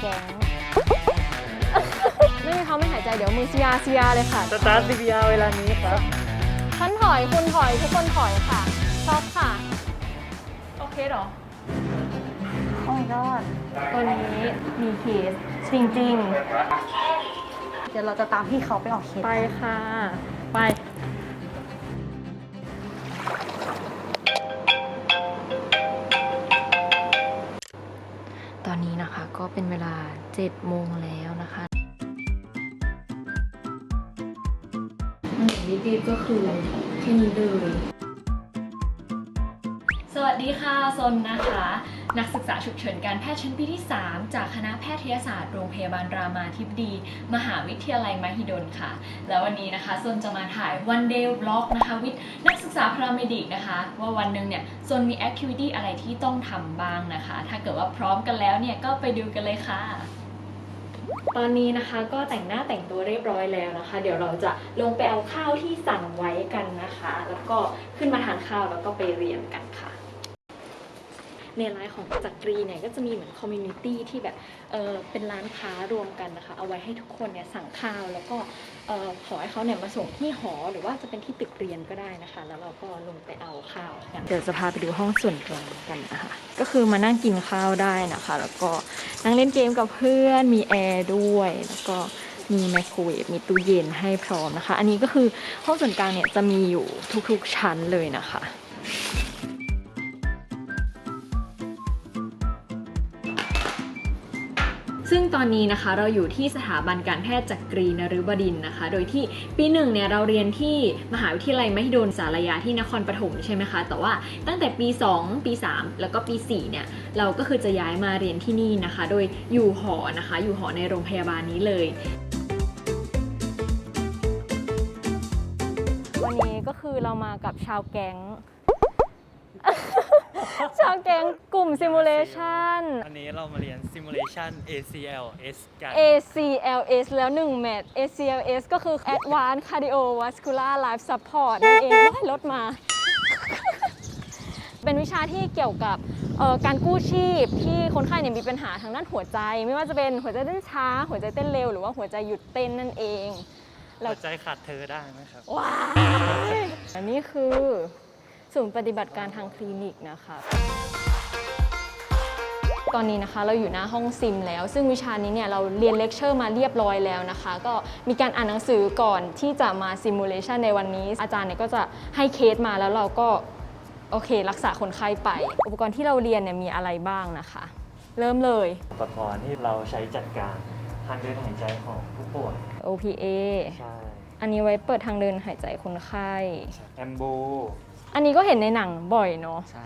แก๊ง ไม่มีเขาไม่หายใจเดี๋ยวมือเซียเซียเลยค่ะ สตาร์ท CPR เวลานี้ครับท่านถอยคุณถอยทุกคนถอยค่ะช็อปค่ะ โอเคเหรอ โอ้ยยอดตัวนี้มีเคสจริงเดี๋ยวเราจะตามพี่เขาไปออกเคๆสไปค่ะ ไป อนนี้นะคะก็เป็นเวลา7โมงแล้วนะคะวิดีก็คือแค่นี้เลย สวัสดีค่ะซนนะคะ นักศึกษาฉุกเฉินการแพทย์ชั้นปีที่ 3 จากคณะแพทยศาสตร์โรงพยาบาลรามาธิบดี มหาวิทยาลัยมหิดลค่ะ แล้ววันนี้นะคะซนจะมาถ่าย one day vlog นะคะวิทนักศึกษาพราเมดิกนะคะ ว่าวันหนึ่งเนี่ยซนมีแอคทิวิตี้อะไรที่ต้องทำบ้างนะคะ ถ้าเกิดว่าพร้อมกันแล้วเนี่ยก็ไปดูกันเลยค่ะตอนนี้นะคะก็แต่งหน้าแต่งตัวเรียบร้อยแล้วนะคะ เดี๋ยวเราจะลงไปเอาข้าวที่สั่งไว้กันนะคะ แล้วก็ขึ้นมาทานข้าวแล้วก็ไปเรียนกันค่ะ ในร้านของจักรีเนี่ยก็จะมีเหมือนคอมมูนิตี้ที่แบบเออเป็นร้านค้ารวมกันนะคะ เอาไว้ให้ทุกคนเนี่ยสั่งข้าวแล้วก็เออขอให้เขาเนี่ยมาส่งที่หอหรือว่าจะเป็นที่ตึกเรียนก็ได้นะคะ แล้วเราก็ลงไปเอาข้าวกันเดี๋ยวจะพาไปดูห้องส่วนกลางกันนะคะก็คือมานั่งกินข้าวได้นะคะ แล้วก็นั่งเล่นเกมกับเพื่อนมีแอร์ด้วยแล้วก็มีไมโครเวฟมีตู้เย็นให้พร้อมนะคะ อันนี้ก็คือห้องส่วนกลางเนี่ยจะมีอยู่ทุกๆชั้นเลยนะคะ ตอนนี้นะคะเราอยู่ที่สถาบันการแพทย์จักรีนฤบดินนะคะ โดยที่ปีหนึ่งเนี่ยเราเรียนที่มหาวิทยาลัยมหิดลสารยาที่นครปฐมใช่ไหมคะ แต่ว่าตั้งแต่ปี 2 ปี 3 แล้วก็ปี4เนี่ยเราก็คือจะย้ายมาเรียนที่นี่นะคะ โดยอยู่หอนะคะ อยู่หอในโรงพยาบาลนี้เลยวันนี้ก็คือเรามากับชาวแก๊ง ชาวแก๊งกลุ่มซิมูเลชัน อันนี้เรามาเรียน Simulation ACLS กัน ACLS แล้ว1แมท ACLS ก็คือ Advanced Cardiovascular Life Support นั่นเองได้รถมา เป็นวิชาที่เกี่ยวกับเอ่อการกู้ชีพที่คนไข้เนี่ยมีปัญหาทางด้านหัวใจ ไม่ว่าจะเป็นหัวใจเต้นช้า หัวใจเต้นเร็ว หรือว่าหัวใจหยุดเต้นนั่นเอง เรา หัวใจขาดเธอได้ไหมครับ ว้ายอันนี้คือ ศูนย์ปฏิบัติการทางคลินิกนะคะตอนนี้นะคะเราอยู่หน้าห้องซิมแล้ว ซึ่งวิชานี้เนี่ยเราเรียนเลคเชอร์มาเรียบร้อยแล้วนะคะ ก็มีการอ่านหนังสือก่อนที่จะมาซิมูเลชันในวันนี้ อาจารย์เนี่ยก็จะให้เคสมาแล้วเราก็โอเค รักษาคนไข้ไป อุปกรณ์ที่เราเรียนเนี่ยมีอะไรบ้างนะคะ เริ่มเลย อุปกรณ์ที่เราใช้จัดการทางเดินหายใจของผู้ป่วย OPA ใช่อันนี้ไว้เปิดทางเดินหายใจคนไข้แอมบู อันนี้ก็เห็นในหนังบ่อยเนาะใช่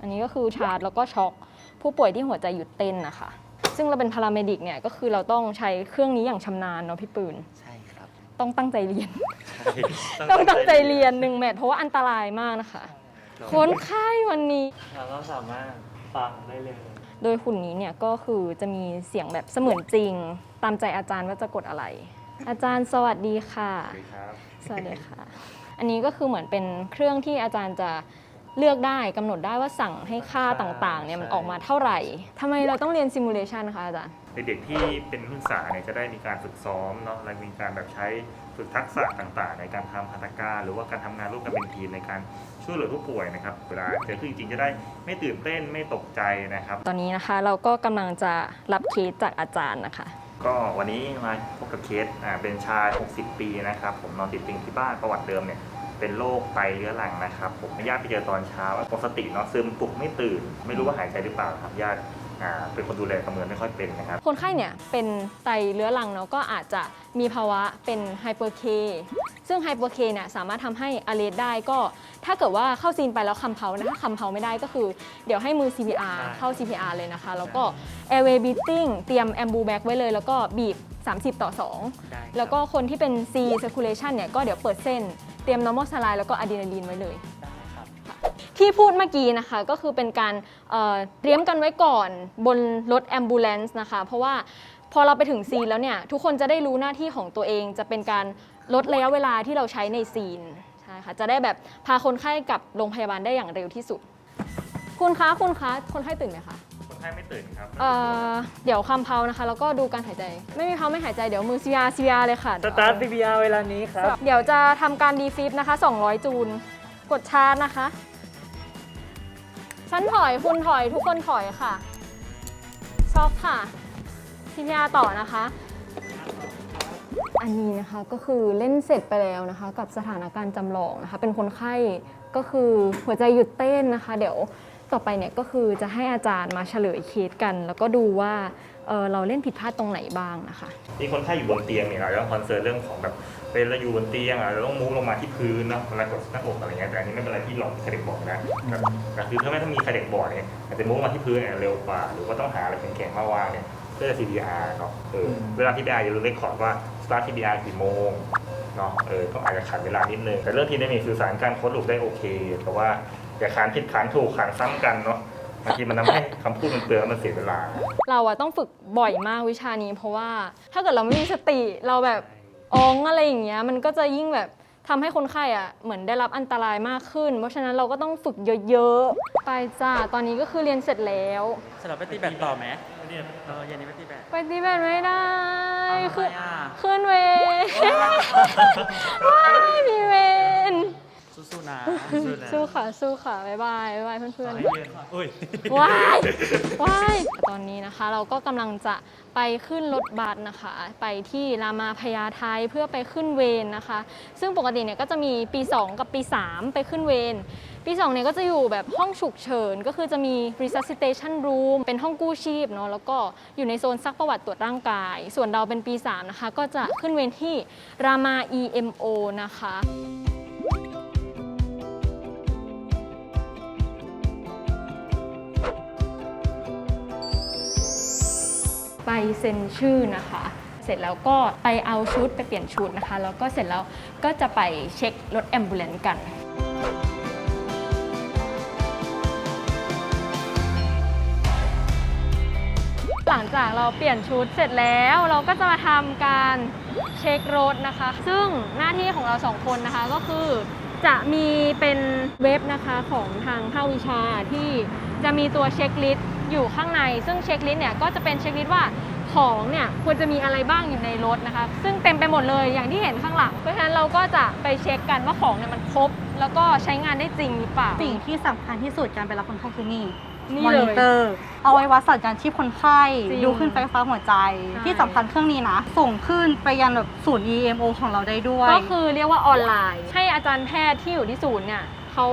อันนี้ก็คือชาร์จแล้วก็ช็อกผู้ป่วยที่หัวใจหยุดเต้นนะคะ ซึ่งเราเป็นพาราเมดิกเนี่ยก็คือเราต้องใช้เครื่องนี้อย่างชำนาญเนาะพี่ปืน ใช่ครับต้องตั้งใจเรียนใช่ต้องตั้งใจเรียนหนึ่งแมทเพราะว่าอันตรายมากนะคะ คนไข้วันนี้ เราก็สามารถฟังได้เลย โดยหุ่นนี้เนี่ยก็คือจะมีเสียงแบบเสมือนจริง ตามใจอาจารย์ว่าจะกดอะไร อาจารย์สวัสดีค่ะครับ สวัสดีค่ะ อันนี้ก็คือเหมือนเป็นเครื่องที่อาจารย์จะเลือกได้กำหนดได้ว่าสั่งให้ค่าต่างๆเนี่ยมันออกมาเท่าไหร่ทำไมเราต้องเรียนซิมูเลชันคะอาจารย์เด็กๆที่เป็นนักศึกษาเนี่ยจะได้มีการฝึกซ้อมเนาะและมีการแบบใช้ฝึกทักษะต่างๆ ในการทำหัตถการหรือว่าการทำงานร่วมกันเป็นทีมในการช่วยเหลือผู้ป่วยนะครับเวลาเจอขึ้นจริงๆจะได้ไม่ตื่นเต้นไม่ตกใจนะครับ ตอนนี้นะคะเราก็กำลังจะรับเคสจากอาจารย์นะคะ ก็วันนี้มาพบกับเคสอ่าเป็นชาย 60 ปีนะครับ ผมนอนติดเตียงที่บ้านประวัติเดิมเนี่ยเป็นโรคไตเรื้อรังนะครับ ผมญาติไปเจอตอนเช้าหมดสติเนาะซึมปลุกไม่ตื่น ไม่รู้ว่าหายใจหรือเปล่าครับญาติ อ่าเป็นคนดูแลประเมินไม่ค่อยเป็นนะครับ คนไข้เนี่ยเป็นไตเรื้อรังเนาะก็อาจจะมีภาวะเป็นไฮเปอร์เคซึ่งไฮเปอร์เคเนี่ยสามารถทำให้อเลสได้ก็ถ้าเกิดว่าเข้าซีนไปแล้วคำเพานะถ้าคำเพาไม่ได้ก็คือ เดี๋ยวให้มือ CPR ใช่เข้า CPR เลยนะคะ แล้วก็ airway beating เตรียม ambu bag ไว้เลย แล้วก็บีบ 30 ต่อได้2แล้วก็คนที่เป็น C circulation เนี่ยก็เดี๋ยวเปิดเส้นเตรียม normal saline แล้วก็อะดรีนาลีนไว้เลยได้ครับ ที่พูดเมื่อกี้นะคะก็คือเป็นการเอ่อเตรียมกันไว้ก่อนบนรถ ambulance นะคะ เพราะว่าพอเราไปถึงซีนแล้วเนี่ยทุกคนจะได้รู้หน้าที่ของตัวเองจะเป็นการลดระยะเวลาที่เราใช้ในซีนใช่ค่ะจะได้แบบพาคนไข้กลับโรงพยาบาลได้อย่างเร็วที่สุด คุณคะคุณคะคนไข้ตื่นไหมคะ คนไข้ข้ไม่ตื่นครับเอ่อเดี๋ยวคำเพานะคะ แล้วก็ดูการหายใจ ไม่มีเพาไม่หายใจเดี๋ยวมือ CPR CPR เลยค่ะ สตาร์ท CPR เวลานี้ครับ เดี๋ยวจะทำการดีฟิปนะคะ 200 จูล กดชาร์จนะคะ ฉันถอยคุณถอยทุกคนถอยค่ะ ชอบค่ะพิญญาต่อนะคะ อันนี้นะคะก็คือเล่นเสร็จไปแล้วนะคะ กับสถานการณ์จำลองนะคะ เป็นคนไข้ก็คือหัวใจหยุดเต้นนะคะ เดี๋ยวต่อไปเนี่ยก็คือจะให้อาจารย์มาเฉลยเคสกัน แล้วก็ดูว่า เอ่อเราเล่นผิดพลาดตรงไหนบ้างนะคะที่คนไข้อยู่บนเตียงเนี่ยเราจะต้องคอนเซิร์นเรื่องของแบบเวลาอยู่บนเตียงอะเราต้องมุ้งลงมาที่พื้นเนาะเวลากดหน้าอกอะไรเงี้ยแต่อันนี้ไม่เป็นไรที่หลอกคาเด็กบอร์ดนะแต่แต่คือถ้าไม่ถ้ามีคาเด็กบอร์ดเนี่ยอาจจะมุ้งมาที่พื้นเนี่ยเร็วกว่า หรือว่าต้องหาอะไรแข็งๆมาวางเนี่ยเพื่อ CPR เนาะเออเวลา CPR อย่าลืมเลคคอร์ดว่า start CPR กี่โมงเนาะเออต้องอาจจะขัดเวลานิดนึงแต่เรื่องที่ได้มีสื่อสารการโค้ดลูกได้โอเค แต่ว่าอย่าขานผิดขานถูกขานซ้ำกันเนาะ บางทีมันทำให้คำพูดมันเปลืองแล้วมันเสียเวลา เราอะต้องฝึกบ่อยมากวิชานี้ เพราะว่าถ้าเกิดเราไม่มีสติเราแบบอ้องอะไรอย่างเงี้ยมันก็จะยิ่งแบบทำให้คนไข้อะเหมือนได้รับอันตรายมากขึ้น เพราะฉะนั้นเราก็ต้องฝึกเยอะๆ ไปจ้าตอนนี้ก็คือเรียนเสร็จแล้วสำหรับไปตีแบตต่อไหมเออเย็นนี้ไปตีแบต ไปตีแบตไม่ได้เอาทำไมคืออะขึ้นเวรว้ายมีเวร สู้ๆนะสู้ค่ะ สู้ค่ะบ๊ายบายบ๊ายบายเพื่อนๆอุ้ย ว้ายว้ายตอนนี้นะคะเราก็กำลังจะไปขึ้นรถบัสนะคะ ไปที่รามาพญาไทเพื่อไปขึ้นเวรนะคะ ซึ่งปกติเนี่ยก็จะมีปี 2 กับปี 3 ไปขึ้นเวรปี2เนี่ยก็จะอยู่แบบห้องฉุกเฉิน ก็คือจะมี resuscitation room เป็นห้องกู้ชีพเนาะแล้วก็อยู่ในโซนซักประวัติตรวจร่างกาย ส่วนเราเป็นปี 3 นะคะ ก็จะขึ้นเวรที่รามา EMO นะคะ เซ็นชื่อนะคะ เสร็จแล้วก็ไปเอาชุดไปเปลี่ยนชุดนะคะ แล้วก็เสร็จแล้วก็จะไปเช็ครถแอมบูเลนต์กันหลังจากเราเปลี่ยนชุดเสร็จแล้วเราก็จะมาทำการเช็ครถนะคะ ซึ่งหน้าที่ของเราสองคนนะคะก็คือจะมีเป็นเว็บนะคะของทางภาควิชาที่จะมีตัวเช็คลิสต์ อยู่ข้างใน ซึ่งเช็คลิสต์เนี่ยก็จะเป็นเช็คลิสต์ว่าของเนี่ยควรจะมีอะไรบ้างอยู่ในรถนะคะ ซึ่งเต็มไปหมดเลยอย่างที่เห็นข้างหลังเพราะฉะนั้นเราก็จะไปเช็คกันว่าของเนี่ยมันครบ แล้วก็ใช้งานได้จริงหรือเปล่า สิ่งที่สำคัญที่สุดการไปรับคนไข้คือนี่นี่มอเลนิย เตอร์เอาไว้วัดสัญญาณชีพคนไข้ จริงดูขึ้นไฟฟ้าหัวใจ ใช่ ที่สำคัญเครื่องนี้นะ ส่งขึ้นไปยันแบบศูนย์ EMO ของเราได้ด้วย ก็คือเรียกว่าออนไลน์ ให้อาจารย์แพทย์ที่อยู่ที่ศูนย์เนี่ย เขา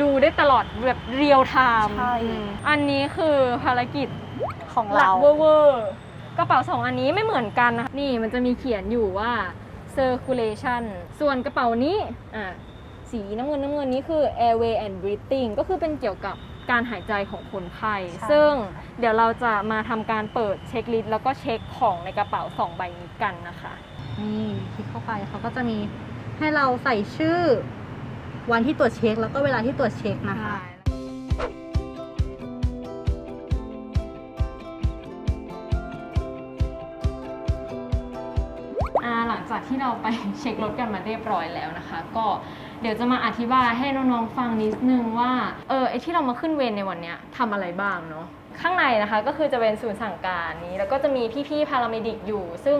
ดูได้ตลอดแบบเรียลไทม์ใช่อืมอันนี้คือภารกิจของหลัเรากเวอร์เวอร์กระเป๋าสองอันนี้ไม่เหมือนกันนะคะนี่มันจะมีเขียนอยู่ว่า circulation ส่วนกระเป๋านี้อะสีน้ำเงินน้ำเงินนี้คือ airway and breathing ก็คือเป็นเกี่ยวกับการหายใจของคนไข้ใช่ ซึ่งเดี๋ยวเราจะมาทำการเปิดเช็คลิสต์แล้วก็เช็คของในกระเป๋าสองใบนี้กันนะคะ นี่คลิกเข้าไปเขาก็จะมีให้เราใส่ชื่อ วันที่ตรวจเช็ค แล้วก็เวลาที่ตรวจเช็คนะคะ อ่าหลังจากที่เราไปเช็ครถกันมาเรียบร้อยแล้วนะคะ ก็เดี๋ยวจะมาอธิบายให้น้องๆฟังนิดนึงว่า เออไอที่เรามาขึ้นเวรในวันเนี้ยทำอะไรบ้างเนาะข้างในนะคะก็คือจะเป็นศูนย์สั่งการนี้ แล้วก็จะมีพี่ๆพาราเมดิกอยู่ ซึ่ง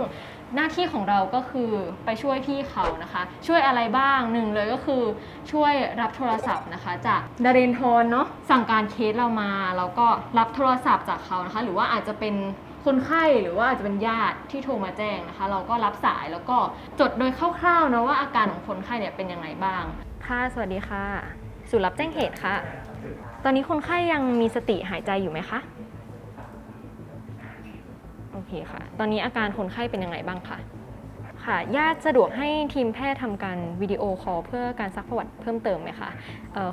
หน้าที่ของเราก็คือไปช่วยพี่เขานะคะ ช่วยอะไรบ้างหนึ่งเลยก็คือช่วยรับโทรศัพท์นะคะ จากดาเรนทรเนาะสั่งการเคสเรามาแล้วก็รับโทรศัพท์จากเขานะคะ หรือว่าอาจจะเป็นคนไข้หรือว่าอาจจะเป็นญาติที่โทรมาแจ้งนะคะ เราก็รับสายแล้วก็จดโดยคร่าวๆนะว่าอาการของคนไข้เนี่ยเป็นยังไงบ้าง ค่ะสวัสดีค่ะศูนย์รับแจ้งเหตุค่ะ ตอนนี้คนไข้ยังมีสติหายใจอยู่ไหมคะ โอเคค่ะ ตอนนี้อาการคนไข้เป็นยังไงบ้างคะค่ะญาติสะดวกให้ทีมแพทย์ทำการวิดีโอคอลเพื่อการซักประวัติเพิ่มเติมไหมคะ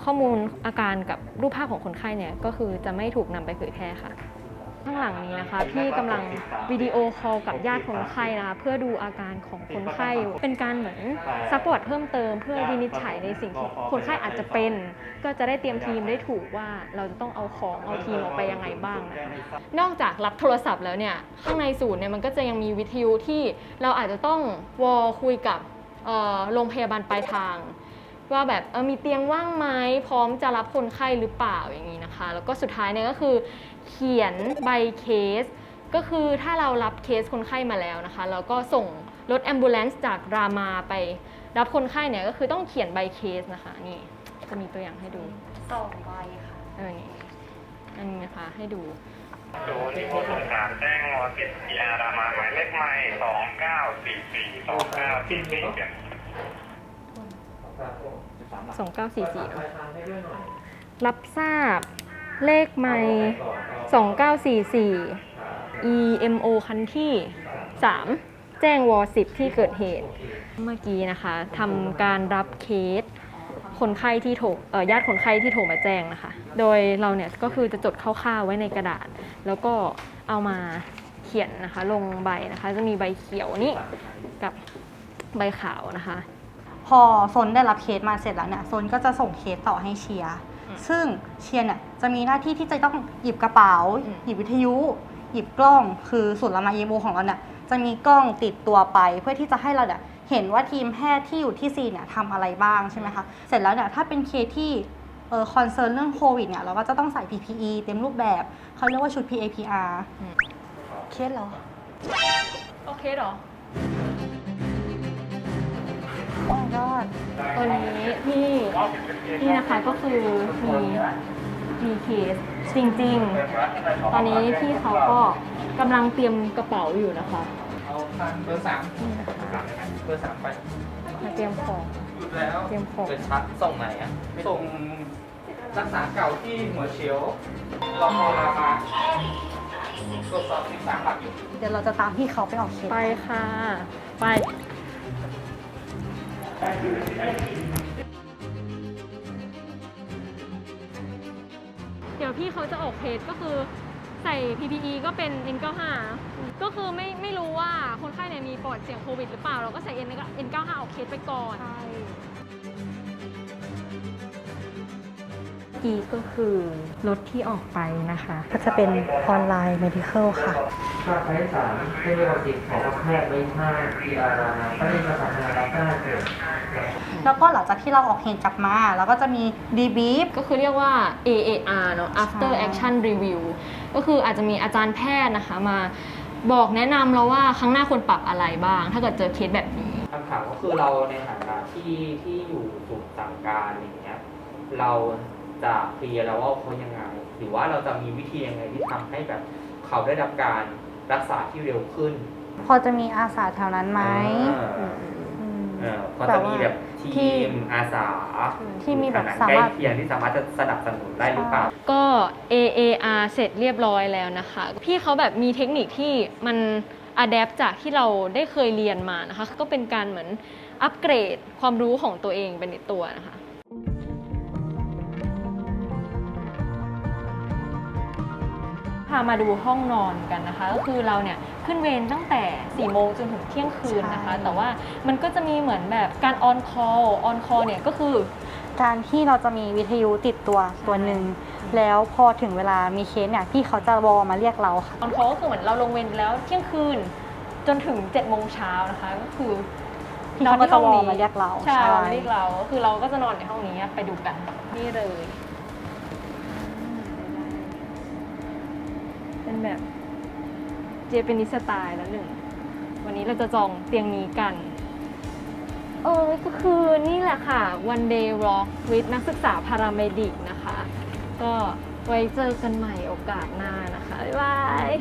ข้อมูลอาการกับรูปภาพของคนไข้เนี่ยก็คือจะไม่ถูกนำไปเผยแพร่ค่ะ ข้างหลังนี้นะคะพี่กำลังวิดีโอคอลกับญาติคนไข้นะคะ เพื่อดูอาการของคนไข้ เป็นการเหมือนซักประวัติเพิ่มเติม เพื่อวินิจฉัยในสิ่งที่คนไข้อาจจะเป็น ก็จะได้เตรียมทีมได้ถูกว่าเราจะต้องเอาของเอาทีมออกไปยังไงบ้างนะคะนอกจากรับโทรศัพท์แล้วเนี่ยข้างในศูนย์เนี่ยมันก็จะยังมีวิทยุที่เราอาจจะต้องวอลคุยกับโรงพยาบาลปลายทาง ว่าแบบเออมีเตียงว่างไหมพร้อมจะรับคนไข้หรือเปล่าอย่างนี้นะคะ แล้วก็สุดท้ายเนี่ยก็คือ เขียนใบเคส ก็คือถ้าเรารับเคสคนไข้มาแล้วนะคะแล้วก็ส่งรถแอมบูเลนซ์จากรามาไป รับคนไข้เนี่ยก็คือต้องเขียนใบเคสนะคะ นี่จะมีตัวอย่างให้ดูสองใบค่ะเออนี่อันนี้นะคะให้ดูศูนย์ที่ผู้ส่งสารแจ้งวอสิบพีอาร์รามาหมายเลขไม่สองเก้าสี่สี่สองเก้าสี่สี่2944เนอะรับทราบ เลขไมล์2944 EMO คันที่ 3 แจ้งวอ10 ที่เกิดเหตุ เมื่อกี้นะคะทำการรับเคสคนไข้ที่โทรญาติคนไข้ที่โทรมาแจ้งนะคะ โดยเราเนี่ยก็คือจะจดคร่าวๆไว้ในกระดาษ แล้วก็เอามาเขียนนะคะ ลงใบนะคะ จะมีใบเขียวนี่กับใบขาวนะคะ พอโซนได้รับเคสมาเสร็จแล้วเนี่ยโซนก็จะส่งเคสต่อให้เชียร์ ซึ่งเชียร์เนี่ยจะมีหน้าที่ที่จะต้องหยิบกระเป๋า อืม หยิบวิทยุ หยิบกล้อง คือศูนย์ละมาเอโของเราเนี่ยจะมีกล้องติดตัวไป เพื่อที่จะให้เราเนี่ยเห็นว่าทีมแพทย์ที่อยู่ที่ซีนเนี่ยทำอะไรบ้างใช่ไหมคะ เสร็จแล้วเนี่ยถ้าเป็นเคสที่เออคอนเซิร์นเรื่องโควิดเนี่ยเราก็จะต้องใส่ PPE เต็มรูปแบบเขาเรียกว่าชุด PAPR อืมเคสเหรอ โอเคเหรอ ตัวนี้ที่นี่นะคะก็คือมีมีเคสจริงๆ ตอนนี้พี่เขาก็กำลังเตรียมกระเป๋าอยู่นะคะเอาเบอร์สามนี่นะคะเบอร์สามไปมาเตรียมของหยุดแล้วเตรียมของเปิดชัดส่งไหนอะส่งรักษาเก่าที่หัวเฉียวรอพอรามาตรวจสอบสิบสามหลักอยู่เดี๋ยวเราจะตามพี่เขาไปออกเคสไปค่ะ ไป เดี๋ยวพี่เขาจะออกเคสก็คือใส่ PPE ก็เป็น N95 ก็คือไม่ไม่รู้ว่าคนไข้เนี่ยมีปอดเสี่ยงโควิดหรือเปล่า เราก็ใส่ N95 ออกเคสไปก่อน กีก็คือรถที่ออกไปนะคะ ก็จะเป็นออนไลน์ medical ค่ะ ค่าใช้จ่ายไม่ได้รับสิทธิ์ของแพทย์ไม่ใช่พีอาร์รามาก็ได้ประสานงานรับได้เกิด แล้วก็หลังจากที่เราออกเหตุกลับมาเราก็จะมี debrief ก็คือเรียกว่า AAR เนอะ After ใช่ Action Review ก็คืออาจจะมีอาจารย์แพทย์นะคะมาบอกแนะนำเราว่าครั้งหน้าควรปรับอะไรบ้าง ถ้าเกิดเจอเคสแบบนี้ คำถามก็คือเราในฐานะที่ที่อยู่ศูนย์สั่งการอย่างเงี้ยเราจะเคลียร์แล้วว่าเขายังไง หรือว่าเราจะมีวิธียังไงที่ทำให้แบบเขาได้รับการรักษาที่เร็วขึ้น พอจะมีอาสาแถวนั้นไหมอ่า อืม เออพอจะมีแบบทีมอาสาที่มีแบบฐนะสามารถใกล้เคียงที่สามารถจะสนับสนุนได้หรือเปล่า ก็ AAR เสร็จเรียบร้อยแล้วนะคะ พี่เขาแบบมีเทคนิคที่มันอัดแอปจากที่เราได้เคยเรียนมานะคะ ก็เป็นการเหมือนอัปเกรดความรู้ของตัวเองเป็นในตัวนะคะพามาดูห้องนอนกันนะคะ ก็คือเราเนี่ย ขึ้นเวรตั้งแต่4ี่โมงจนถึงเที่ยงคืนนะคะ ใช่ แต่ว่ามันก็จะมีเหมือนแบบการออนคอลออนคอลเนี่ยก็คือ การที่เราจะมีวิทยุติดตัวตัวหนึ่งแล้วพอถึงเวลามีเคสเนี่ยพี่เขาจะวอลมาเรียกเราค่ะ ออนคอลก็คือเหมือนเราลงเวรไปแล้วเที่ยงคืนจนถึง7จ็ดโมงเช้านะคะ ก็คือพี่เขาก็จะวอลมาเรียกเราใช่มาเรียกเราก็คือเราก็จะนอนในห้องนี้ไปดูกันนี่เลย เป็นแบบ เจแปนิสไตล์แล้วหนึ่ง วันนี้เราจะจองเตียงนี้กัน เออก็คือนี่แหละค่ะ one day walk with นักศึกษาพารามดิกนะคะ ก็ไว้เจอกันใหม่โอกาสหน้านะคะ บ๊ายบาย